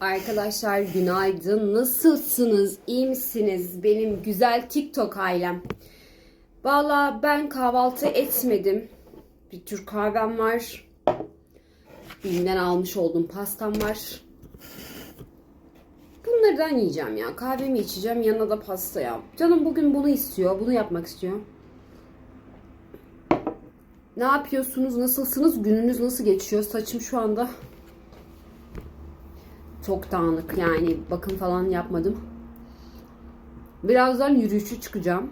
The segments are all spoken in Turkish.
Arkadaşlar günaydın. Nasılsınız? İyi misiniz? Benim güzel TikTok ailem. Valla ben kahvaltı etmedim. Bir tür kahvem var. Bim'den almış olduğum pastam var. Bunlardan yiyeceğim ya. Kahvemi içeceğim. Yanına da pasta ya. Canım bugün bunu istiyor. Bunu yapmak istiyor. Ne yapıyorsunuz? Nasılsınız? Gününüz nasıl geçiyor? Saçım şu anda çok dağınık yani bakım falan yapmadım. Birazdan yürüyüşe çıkacağım.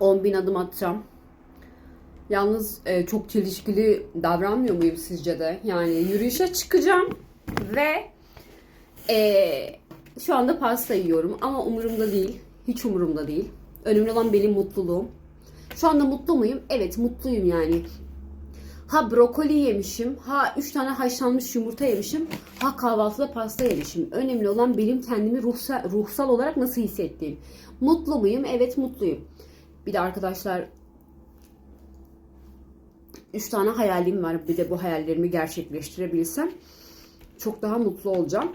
10 bin adım atacağım. Yalnız e, çok çelişkili davranmıyor muyum sizce de? Yani yürüyüşe çıkacağım ve e, şu anda pasta yiyorum ama umurumda değil. Hiç umurumda değil. Önemli olan benim mutluluğum. Şu anda mutlu muyum? Evet mutluyum yani. Ha brokoli yemişim, ha 3 tane haşlanmış yumurta yemişim, ha kahvaltıda pasta yemişim. Önemli olan benim kendimi ruhsal, ruhsal olarak nasıl hissettiğim. Mutlu muyum? Evet mutluyum. Bir de arkadaşlar 3 tane hayalim var. Bir de bu hayallerimi gerçekleştirebilsem çok daha mutlu olacağım.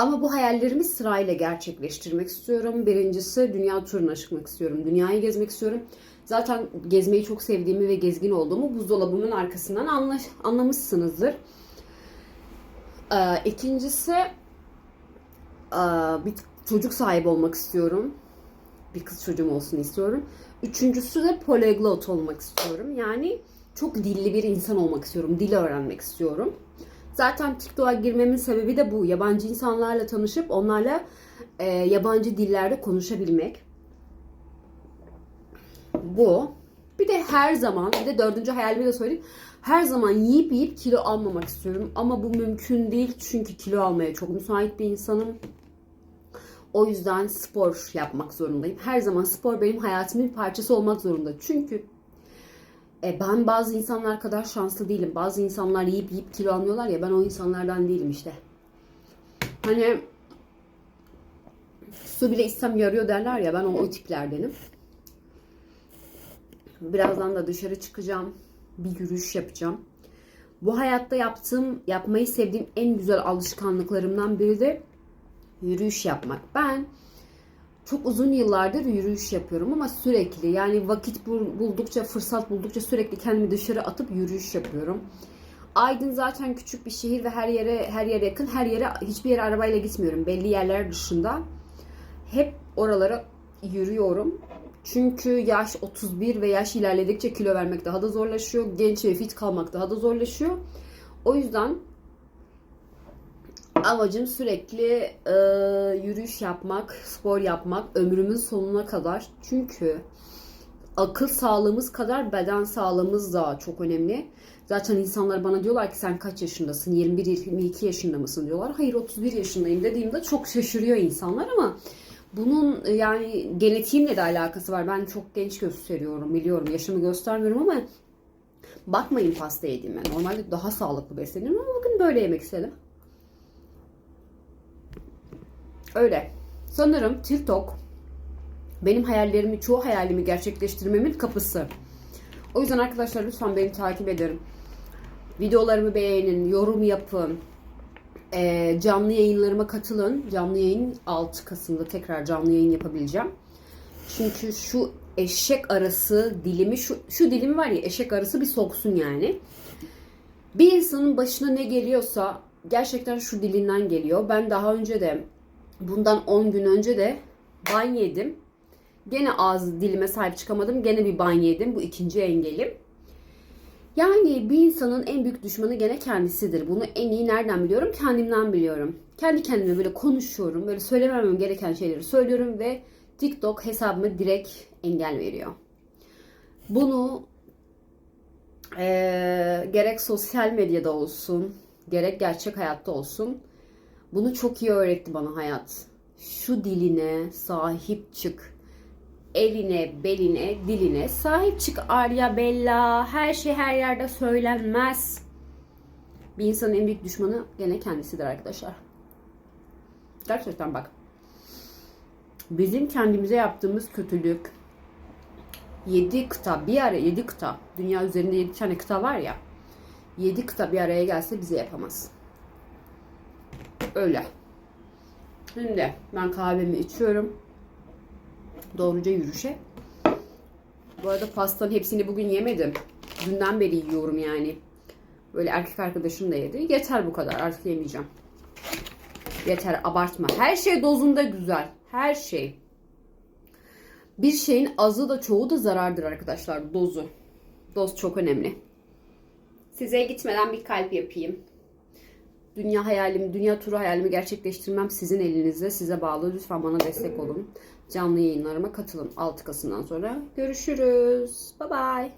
Ama bu hayallerimi sırayla gerçekleştirmek istiyorum. Birincisi dünya turuna çıkmak istiyorum. Dünyayı gezmek istiyorum. Zaten gezmeyi çok sevdiğimi ve gezgin olduğumu buzdolabımın arkasından anla, anlamışsınızdır. Ee, ikincisi ee, bir çocuk sahibi olmak istiyorum. Bir kız çocuğum olsun istiyorum. Üçüncüsü de polyglot olmak istiyorum. Yani çok dilli bir insan olmak istiyorum. Dil öğrenmek istiyorum. Zaten TikTok'a girmemin sebebi de bu. Yabancı insanlarla tanışıp onlarla e, yabancı dillerde konuşabilmek. Bu. Bir de her zaman, bir de dördüncü hayalimi de söyleyeyim. Her zaman yiyip yiyip kilo almamak istiyorum. Ama bu mümkün değil çünkü kilo almaya çok müsait bir insanım. O yüzden spor yapmak zorundayım. Her zaman spor benim hayatımın bir parçası olmak zorunda. Çünkü e, ben bazı insanlar kadar şanslı değilim. Bazı insanlar yiyip yiyip kilo almıyorlar ya ben o insanlardan değilim işte. Hani su bile içsem yarıyor derler ya ben o, o tiplerdenim. Birazdan da dışarı çıkacağım. Bir yürüyüş yapacağım. Bu hayatta yaptığım, yapmayı sevdiğim en güzel alışkanlıklarımdan biri de yürüyüş yapmak. Ben çok uzun yıllardır yürüyüş yapıyorum ama sürekli yani vakit buldukça, fırsat buldukça sürekli kendimi dışarı atıp yürüyüş yapıyorum. Aydın zaten küçük bir şehir ve her yere her yere yakın. Her yere hiçbir yere arabayla gitmiyorum. Belli yerler dışında. Hep oralara yürüyorum. Çünkü yaş 31 ve yaş ilerledikçe kilo vermek daha da zorlaşıyor. Genç ve fit kalmak daha da zorlaşıyor. O yüzden amacım sürekli e, yürüyüş yapmak, spor yapmak ömrümün sonuna kadar. Çünkü akıl sağlığımız kadar beden sağlığımız da çok önemli. Zaten insanlar bana diyorlar ki sen kaç yaşındasın? 21-22 yaşında mısın diyorlar. Hayır 31 yaşındayım dediğimde çok şaşırıyor insanlar ama bunun yani genetiğimle de alakası var. Ben çok genç gösteriyorum biliyorum. Yaşımı göstermiyorum ama bakmayın pasta yediğime. Normalde daha sağlıklı beslenirim ama bugün böyle yemek istedim. Öyle. Sanırım TikTok benim hayallerimi, çoğu hayalimi gerçekleştirmemin kapısı. O yüzden arkadaşlar lütfen beni takip edin. Videolarımı beğenin, yorum yapın. E, canlı yayınlarıma katılın. Canlı yayın 6 Kasım'da tekrar canlı yayın yapabileceğim. Çünkü şu eşek arası dilimi, şu, şu dilimi var ya eşek arası bir soksun yani. Bir insanın başına ne geliyorsa gerçekten şu dilinden geliyor. Ben daha önce de bundan 10 gün önce de ban yedim. Gene ağız dilime sahip çıkamadım. Gene bir ban yedim. Bu ikinci engelim. Yani bir insanın en büyük düşmanı gene kendisidir. Bunu en iyi nereden biliyorum? Kendimden biliyorum. Kendi kendime böyle konuşuyorum. Böyle söylememem gereken şeyleri söylüyorum ve TikTok hesabıma direkt engel veriyor. Bunu e, gerek sosyal medyada olsun, gerek gerçek hayatta olsun bunu çok iyi öğretti bana hayat. Şu diline sahip çık. Eline, beline, diline sahip çık Arya Bella. Her şey her yerde söylenmez. Bir insanın en büyük düşmanı gene kendisidir arkadaşlar. Gerçekten bak. Bizim kendimize yaptığımız kötülük 7 kıta bir ara 7 kıta dünya üzerinde 7 tane kıta var ya 7 kıta bir araya gelse bize yapamaz. Öyle. Şimdi ben kahvemi içiyorum. Doğruca yürüyüşe. Bu arada pastanın hepsini bugün yemedim. Dünden beri yiyorum yani. Böyle erkek arkadaşım da yedi. Yeter bu kadar. Artık yemeyeceğim. Yeter abartma. Her şey dozunda güzel. Her şey. Bir şeyin azı da çoğu da zarardır arkadaşlar. Dozu. Doz çok önemli. Size gitmeden bir kalp yapayım. Dünya hayalimi, dünya turu hayalimi gerçekleştirmem sizin elinizde. Size bağlı. Lütfen bana destek olun. Canlı yayınlarıma katılın. 6 Kasım'dan sonra görüşürüz. Bye bye.